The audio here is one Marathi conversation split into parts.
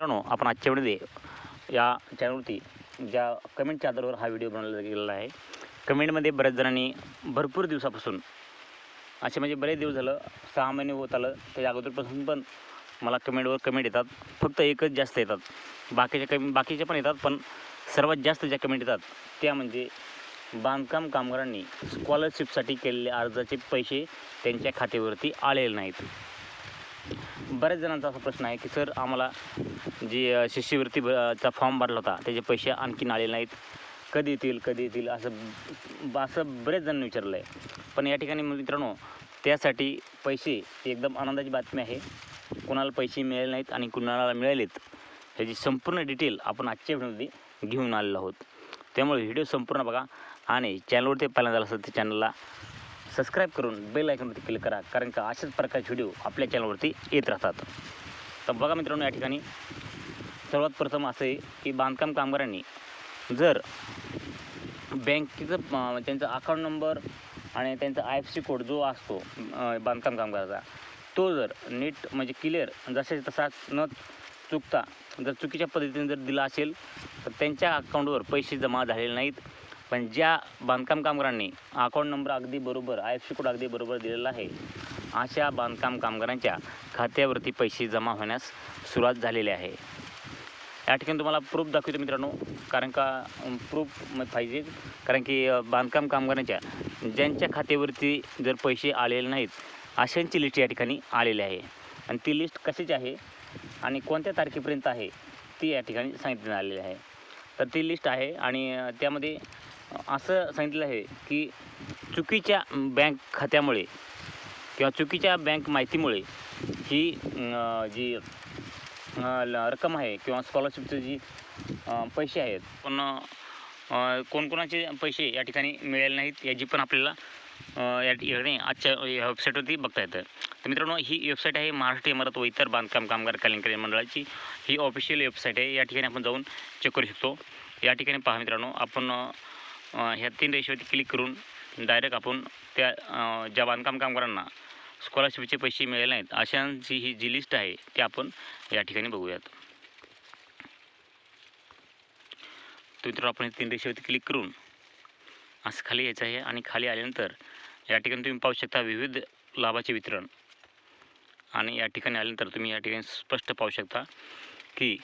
मित्रांनो आपण आजच्या वेळेमध्ये या चॅनलवरती ज्या कमेंटच्या आधारावर हा व्हिडिओ बनवला गेलेला आहे. कमेंटमध्ये बऱ्याच जणांनी भरपूर दिवसापासून असे म्हणजे बरेच दिवस झालं सहा महिने होत आलं त्याच्या अगोदरपासून पण मला कमेंटवर कमेंट येतात. फक्त एकच जास्त येतात. बाकीच्या कमी बाकीचे पण येतात पण सर्वात जास्त ज्या कमेंट येतात त्या म्हणजे बांधकाम कामगारांनी स्कॉलरशिपसाठी केलेले अर्जाचे पैसे त्यांच्या खात्यावरती आलेले नाहीत. बऱ्याच जणांचा असा प्रश्न आहे की सर आम्हाला जी शिष्यवृत्ती चा फॉर्म भरला होता त्याचे पैसे आणखीन आलेले नाहीत. कधी येतील कधी येतील? असं असं बरेच जण विचारलं आहे पण या ठिकाणी मित्रांनो त्यासाठी पैसे ही एकदम आनंदाची बातमी आहे. कोणाला पैसे मिळाले नाहीत आणि कुणाला मिळालेत ह्याची संपूर्ण डिटेल आपण आजच्या व्हिडिओमध्ये घेऊन आलेलो आहोत. त्यामुळे व्हिडिओ संपूर्ण बघा आणि चॅनलवरती पहिल्यांदा झालं असेल तर चॅनलला सबस्क्राईब करून बेल आयकॉनवरती क्लिक करा कारण का अशाच प्रकारचे व्हिडिओ आपल्या चॅनलवरती येत राहतात. तर बघा मित्रांनो या ठिकाणी सर्वात प्रथम असं आहे की बांधकाम कामगारांनी जर बँकेचं त्यांचा अकाउंट नंबर आणि त्यांचा आय एफ सी कोड जो असतो बांधकाम कामगाराचा तो जर नीट म्हणजे क्लिअर जसे तसा न चुकता जर चुकीच्या पद्धतीने जर दिला असेल तर त्यांच्या अकाउंटवर पैसे जमा झालेले नाहीत. पण ज्या बांधकाम कामगारांनी अकाउंट नंबर अगदी बरोबर आय एफ सी कोड अगदी बरोबर दिलेला आहे अशा बांधकाम कामगारांच्या खात्यावरती पैसे जमा होण्यास सुरुवात झालेली आहे. या ठिकाणी तुम्हाला प्रूफ दाखवतो मित्रांनो कारण का प्रूफ पाहिजे कारण की बांधकाम कामगारांच्या ज्यांच्या खात्यावरती जर पैसे आलेले नाहीत अशांची लिस्ट या ठिकाणी आलेली आहे. आणि ती लिस्ट कशाची आहे आणि कोणत्या तारखेपर्यंत आहे ती या ठिकाणी सांगितलं आलेली आहे. तर ती लिस्ट आहे आणि त्यामध्ये असं सांगितलं आहे की चुकीच्या बँक खात्यामुळे किंवा चुकीच्या बँक माहितीमुळे ही जी ल- रक्कम आहे किंवा स्कॉलरशिपचे जी पैसे आहेत पण कोणकोणाचे पैसे या ठिकाणी मिळाले नाहीत याची पण आपल्याला या ठिकाणी आजच्या या वेबसाईटवरती बघता येतं. तर मित्रांनो ही वेबसाईट आहे महाराष्ट्र इमारत व इतर बांधकाम कामगार कल्याणकारी मंडळाची. ही ऑफिशियल वेबसाईट आहे. या ठिकाणी आपण जाऊन चेक करू शकतो. या ठिकाणी पहा मित्रांनो आपण ह्या तीन रेषेवरती क्लिक करून डायरेक्ट आपण त्या ज्या बांधकाम कामगारांना स्कॉलरशिपचे पैसे मिळाले नाहीत अशांची ही जी लिस्ट आहे ती आपण या ठिकाणी बघूयात. तर आपण हे तीन रेषेवरती क्लिक करून असं खाली यायचं आहे आणि खाली आल्यानंतर या ठिकाणी तुम्ही पाहू शकता विविध लाभाचे वितरण. आणि या ठिकाणी आल्यानंतर तुम्ही या ठिकाणी स्पष्ट पाहू शकता की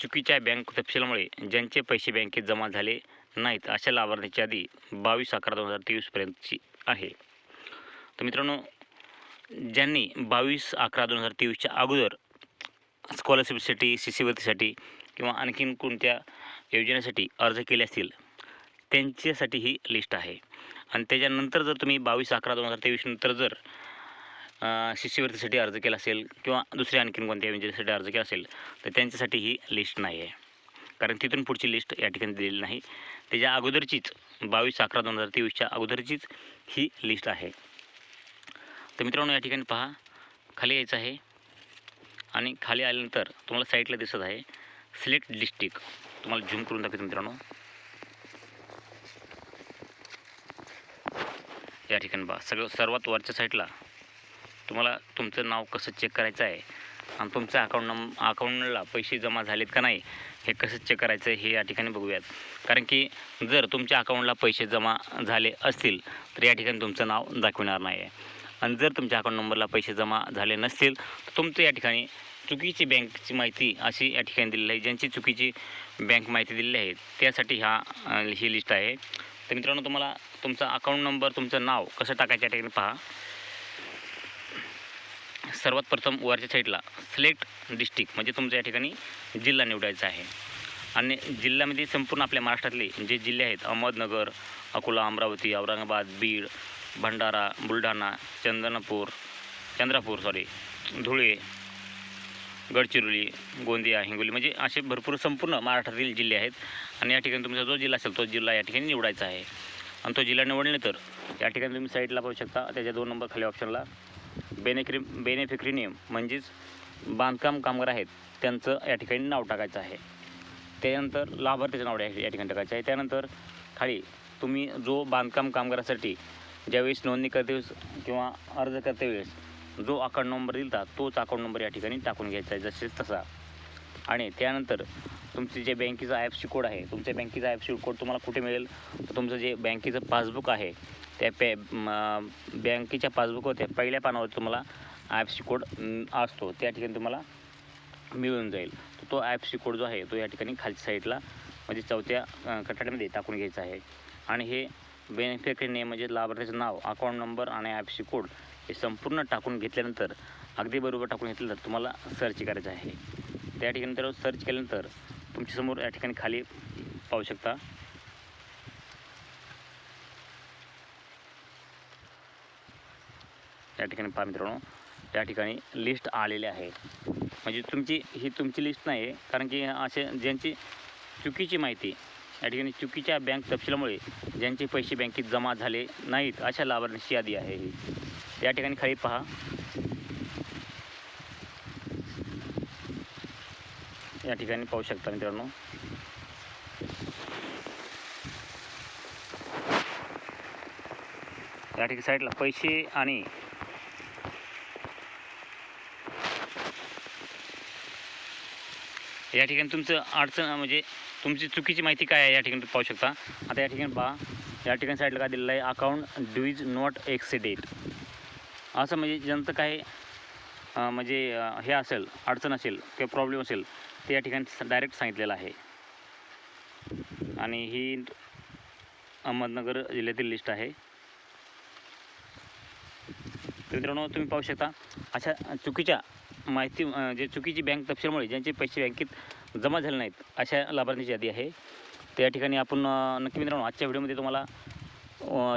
चुकीच्या बँक तपशिलामुळे ज्यांचे पैसे बँकेत जमा झाले नाहीत अशा लाभार्थीची यादी बावीस अकरा दोन हजार तेवीसपर्यंतची आहे. तर मित्रांनो ज्यांनी बावीस अकरा दोन हजार तेवीसच्या अगोदर स्कॉलरशिपसाठी शिष्यवृत्तीसाठी किंवा आणखीन कोणत्या योजनेसाठी अर्ज केले असतील त्यांच्यासाठी ही लिस्ट आहे. आणि त्याच्यानंतर जर तुम्ही बावीस अकरा दोन हजार तेवीसनंतर जर शिष्यवृत्तीसाठी अर्ज केला असेल किंवा दुसऱ्या आणखीन कोणत्या योजनेसाठी अर्ज केला असेल तर त्यांच्यासाठी ही लिस्ट नाही आहे. कारण तिथून पुढची लिस्ट या ठिकाणी दिलेली नाही. त्याच्या अगोदरचीच बावीस अकरा दोन हजार तेवीसच्या अगोदरचीच ही लिस्ट आहे. तर मित्रांनो या ठिकाणी पहा खाली यायचं आहे. आणि खाली आल्यानंतर तुम्हाला साईडला दिसत आहे सिलेक्ट डिस्ट्रिक्ट. तुम्हाला झूम करून दाखवतो मित्रांनो. या ठिकाणी पहा सगळं सर्वात वरच्या साईडला तुम्हाला तुमचं नाव कसं चेक करायचं आहे आणि तुमच्या अकाउंट नंब अकाउंटला पैसे जमा झालेत का नाही हे कसं चेक करायचं हे या ठिकाणी बघूयात. कारण की जर तुमच्या अकाउंटला पैसे जमा झाले असतील तर या ठिकाणी तुमचं नाव दाखविणार नाही आहे आणि जर तुमच्या अकाउंट नंबरला पैसे जमा झाले नसतील तर तुमचं या ठिकाणी चुकीची बँकची माहिती अशी या ठिकाणी दिलेली आहे ज्यांची चुकीची बँक माहिती दिलेली आहे त्यासाठी हा ही लिस्ट आहे. तर मित्रांनो तुम्हाला तुमचा अकाउंट नंबर तुमचं नाव कसं टाकायचं या ठिकाणी पहा. सर्वात प्रथम वरच्या साईडला सिलेक्ट डिस्ट्रिक्ट म्हणजे तुमच्या या ठिकाणी जिल्हा निवडायचा आहे. आणि जिल्ह्यामध्ये संपूर्ण आपल्या महाराष्ट्रातले जे जिल्हे आहेत अहमदनगर अकोला अमरावती औरंगाबाद बीड भंडारा बुलढाणा चंदनापूर चंद्रपूर सॉरी धुळे गडचिरोली गोंदिया हिंगोली म्हणजे असे भरपूर संपूर्ण महाराष्ट्रातील जिल्हे आहेत. आणि या ठिकाणी तुमचा जो जिल्हा असेल तो जिल्हा या ठिकाणी निवडायचा आहे. आणि तो जिल्हा निवडल्यानंतर या ठिकाणी तुम्ही साईडला पाहू शकता. त्याच्या दोन नंबर खाली ऑप्शनला बेनेक्रि बेनेफिक्रिनियम म्हणजेच बांधकाम कामगार आहेत त्यांचं या ठिकाणी नाव टाकायचं आहे. त्यानंतर लाभार्थीचं नाव या या ठिकाणी टाकायचं आहे. त्यानंतर खाली तुम्ही जो बांधकाम कामगारासाठी ज्यावेळेस नोंदणी करते वेळेस किंवा अर्ज करते वेळेस जो अकाउंट नंबर दिलता तोच अकाउंट नंबर या ठिकाणी टाकून घ्यायचा आहे. जसेच तसा आणि त्यानंतर तुमचे जे बँकेचा आय एफ सी कोड आहे तुमच्या बँकेचा आय एफ सी कोड तुम्हाला कुठे मिळेल? तर तुमचं जे बँकेचं पासबुक आहे त्या पे बँकेच्या पासबुकवर त्या पहिल्या पानावर तुम्हाला आय एफ सी कोड असतो. त्या ठिकाणी तुम्हाला मिळून जाईल. तर तो आय एफ सी कोड जो आहे तो या ठिकाणी खालच्या साईडला म्हणजे चौथ्या कटाड्यामध्ये टाकून घ्यायचा आहे. आणि हे बेनिफिटरी नेम म्हणजे लाभार्थ्याचं नाव अकाउंट नंबर आणि आय एफ सी कोड हे संपूर्ण टाकून घेतल्यानंतर अगदी बरोबर टाकून घेतल्यानंतर तुम्हाला सर्च करायचं आहे. त्या ठिकाणी तर सर्च केल्यानंतर तुमच्यासमोर या ठिकाणी खाली पाहू शकता. या ठिकाणी पहा मित्रांनो त्या ठिकाणी लिस्ट आलेली आहे. म्हणजे तुमची ही तुमची लिस्ट नाही आहे कारण की असे ज्यांची चुकीची माहिती या ठिकाणी चुकीच्या बँक तपशिलामुळे ज्यांचे पैसे बँकेत जमा झाले नाहीत अशा लाभार्थ्यांची यादी आहे ही. त्या ठिकाणी खाली पहा. या ठिकाणी पाहू शकता मित्रांनो. या ठिकाणी साईडला पैसे आणि या ठिकाणी तुमचं अडचण म्हणजे तुमची चुकीची माहिती काय आहे या ठिकाणी तुम्ही पाहू शकता. आता या ठिकाणी पहा या ठिकाणी साईडला काय दिलेलं आहे अकाउंट इज नॉट एक्सिडेट असं म्हणजे ज्यांचं काय म्हणजे हे असेल अडचण असेल किंवा प्रॉब्लेम असेल ते या ठिकाणी डायरेक्ट सांगितलेलं आहे. आणि ही अहमदनगर जिल्ह्यातील लिस्ट आहे. मित्रांनो तुम्ही पाहू शकता अशा चुकीच्या माहिती जे चुकीची बँक तपशीलमुळे ज्यांचे पैसे बँकेत जमा झाले नाहीत अशा लाभार्थीची यादी आहे. त्या ठिकाणी आपण नक्की मित्रांनो आजच्या व्हिडिओमध्ये तुम्हाला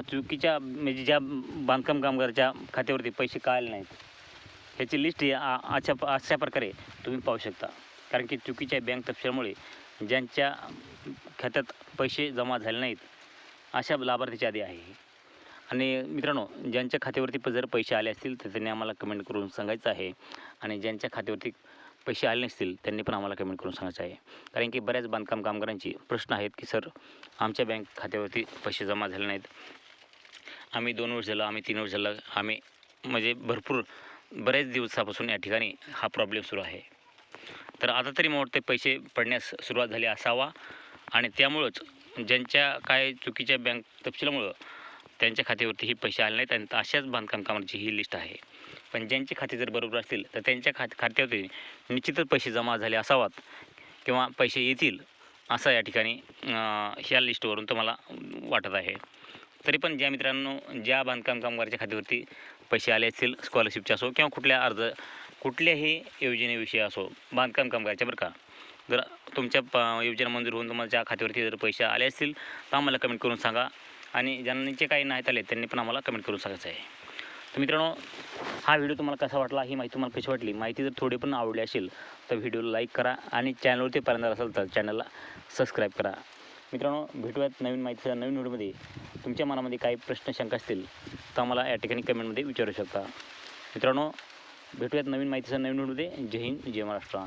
चुकीच्या म्हणजे ज्या बांधकाम कामगाराच्या खात्यावरती पैसे का आले नाहीत ह्याची लिस्ट ही आ- अशा अशा प्रकारे तुम्ही पाहू शकता. कारण की चुकीच्या बँक तपशिलामुळे ज्यांच्या खात्यात पैसे जमा झाले नाहीत अशा लाभार्थीची यादी आहे आणि मित्रांनो ज्यांच्या खात्यावरती प- जर पैसे आले असतील तर त्यांनी आम्हाला कमेंट करून सांगायचं आहे. आणि ज्यांच्या खात्यावरती पैसे आले नसतील त्यांनी पण आम्हाला कमेंट करून सांगायचं आहे. कारण की बऱ्याच बांधकाम कामगारांची प्रश्न आहेत की सर आमच्या बँक खात्यावरती पैसे जमा झाले नाहीत. आम्ही दोन वर्ष झालं आम्ही तीन वर्ष झालं आम्ही म्हणजे भरपूर बऱ्याच दिवसापासून या ठिकाणी हा प्रॉब्लेम सुरू आहे. तर आता तरी मला पैसे पडण्यास सुरुवात झाली असावा. आणि त्यामुळंच ज्यांच्या काय चुकीच्या बँक तपशिलामुळं त्यांच्या खात्यावरती ही पैसे आले नाहीत. आणि अशाच बांधकाम कामाची ही लिस्ट आहे. पण ज्यांचे खाते जर बरोबर असतील तर त्यांच्या खात खात्यावरती निश्चितच पैसे जमा झाले असावात किंवा पैसे येतील असा या ठिकाणी ह्या लिस्टवरून तुम्हाला वाटत आहे. तरी पण ज्या मित्रांनो ज्या बांधकाम कामगाराच्या खात्यावरती पैसे आले असतील स्कॉलरशिपचे असो किंवा कुठल्या अर्ज कुठल्याही योजनेविषयी असो बांधकाम कामगाराच्या बरं का जर तुमच्या प योजना मंजूर होऊन तुम्हाला ज्या खात्यावरती जर पैसे आले असतील तर आम्हाला कमेंट करून सांगा. आणि ज्यांचे काही नाहीत आले त्यांनी पण आम्हाला कमेंट करून सांगायचं आहे. तर मित्रांनो हा व्हिडिओ तुम्हाला कसा वाटला ही माहिती तुम्हाला कशी वाटली? माहिती जर थोडी पण आवडली असेल तर व्हिडिओला लाईक करा आणि चॅनलवरती पर्यंत असेल तर चॅनलला सबस्क्राईब करा. मित्रांनो भेटूयात नवीन माहितीचा नवीन व्हिडिओमध्ये तुमच्या मनामध्ये काही प्रश्न शंका असतील तर आम्हाला या ठिकाणी कमेंटमध्ये विचारू शकता. मित्रांनो भेटूयात नवीन माहितीसह नवीन व्हिडिओमध्ये. जय हिंद जय महाराष्ट्र.